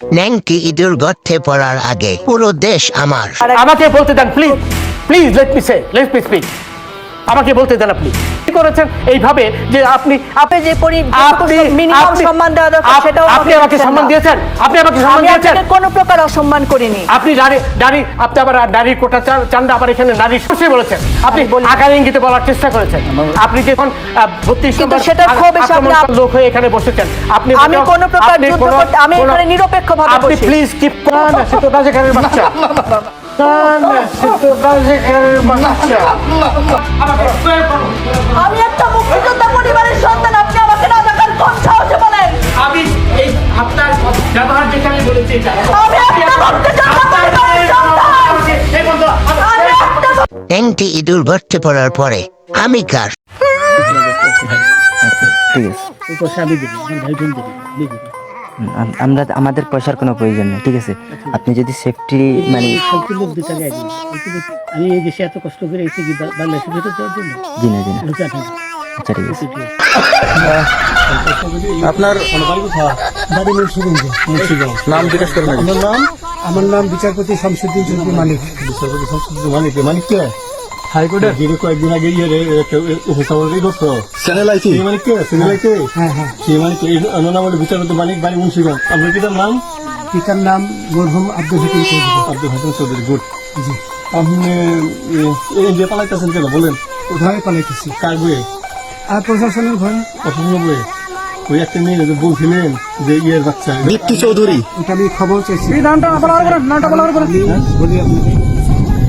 ন্যাংটি ইঁদুর গর্তে পড়ার আগে পুরো দেশ আমার। আমাকে বলতে দেন please please let me say let me speak আমাকে বলতে দেন আপনি। কি করেছেন এইভাবে যে আপনি আপনি যে পরি- আপনি minimum সম্মান দেওয়া দরকার সেটাও আপনি আমাকে সম্মান দিয়েছেন আপনি আমাকে সম্মান দিয়েছেন। আপনাকে কোনো প্রকার অসম্মান করিনি। আপনি নারী নারী আপনি আবার নারীর কোটা চা- চান না আবার এখানে নারী সে বলেছেন। আপনি আকার ইঙ্গিতে বলার চেষ্টা করেছেন। আপনি যখন বত্রিশ কিন্তু এসে আপনি লোক হয়ে এখানে বসেছেন। আপনি আমি কোনো প্রকার যুদ্ধ আমি এখানে নিরপেক্ষভাবে আপনি প্লিজ কিপ কান সে তো রাজাকারের বাচ্চা। আমি একটা মুক্তিযোদ্ধা পরিবারের সন্তান আপনি আমাকে রাজাকার কোন সাহসে বলেন? আমি এই আপনার ব্যবহার দেখে আমি বলেছি আমি একটা মুক্তিযোদ্ধা পরিবারের সন্তান। ন্যাংটি ইঁদুর গর্তে পড়ার পরে আমি কার? ঠিক আছে আম- আমরা আমাদের পয়সার কোনো প্রয়োজন নেই ঠিক আছে? আপনি যদি সেফটি মানে আমি এই দেশে এত কষ্ট করে এসেছি কি যাওয়ার জন্য? জি না জি। না আচ্ছা ঠিক আছে। আপনার বাড়ি মুন্সিগঞ্জ মুন্সিগঞ্জ নাম জিজ্ঞেস করবেন। আমার নাম আমার নাম বিচারপতি শামসুদ্দিন চৌধুরী মালিক বিচারপতি সংসদ মানিক। মানিক কে? হাইকোর্টের যিনি কয়েকদিন আগে ইয়ে উপস্থাপনই করতো চ্যানেল আইসি সেই মানিক কে চ্যানেল হ্যাঁ হ্যাঁ সেই মানিক এই নাম হলো বিচারপতি মানিক বাড়ি মুন্সিগঞ্জ। আপনার কি তার নাম? পিতার নাম মরহুম আব্দুল হাকিম চৌধুরী। আব্দুল হাকিম চৌধুরী গুড। জি। আপনি এই যে পালাইতেছেন কেন? বলেন। কোথায় পালাইতেছি? কার বইয়ে? আর প্রশাসনের ভয় পছন্দ বইয়ে? ওই একটা মেয়ে বলছিলেন যে ইয়ের বাচ্চা। দীপ্তি চৌধুরী। এটা আমি খবর চাইছি। নামটা নামটা বলার করে বলি আপনাকে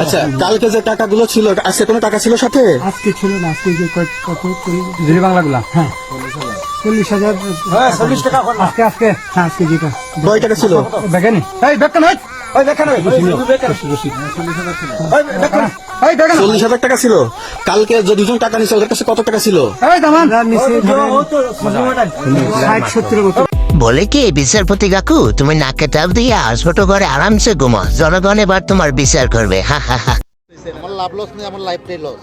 আচ্ছা কালকে যে টাকাগুলো ছিল আজকে কোনো টাকা ছিল সাথে? আজকে ছিল না আজকে যে কয় কত বাংলাগুলা? হ্যাঁ। চল্লিশ হাজার আজকে আজকে হ্যাঁ আজকে যেটা। কয় টাকা ছিল? দেখেনি এই দেখেন ওই দেখেন চল্লিশ হাজার টাকা ছিল। কালকে যে দুজন টাকা নিছে ওদের কাছে কত টাকা ছিল? ষাট সত্তর বলে কি বিচারপতি কাকু? তুমি নাকে টাপ দিয়ে ছোট ঘরে আরামসে ঘুমো। জনগণ এবার তোমার বিচার করবে। হা হা হা। আমার লাভ লস নেই আমার লাইফটাই লস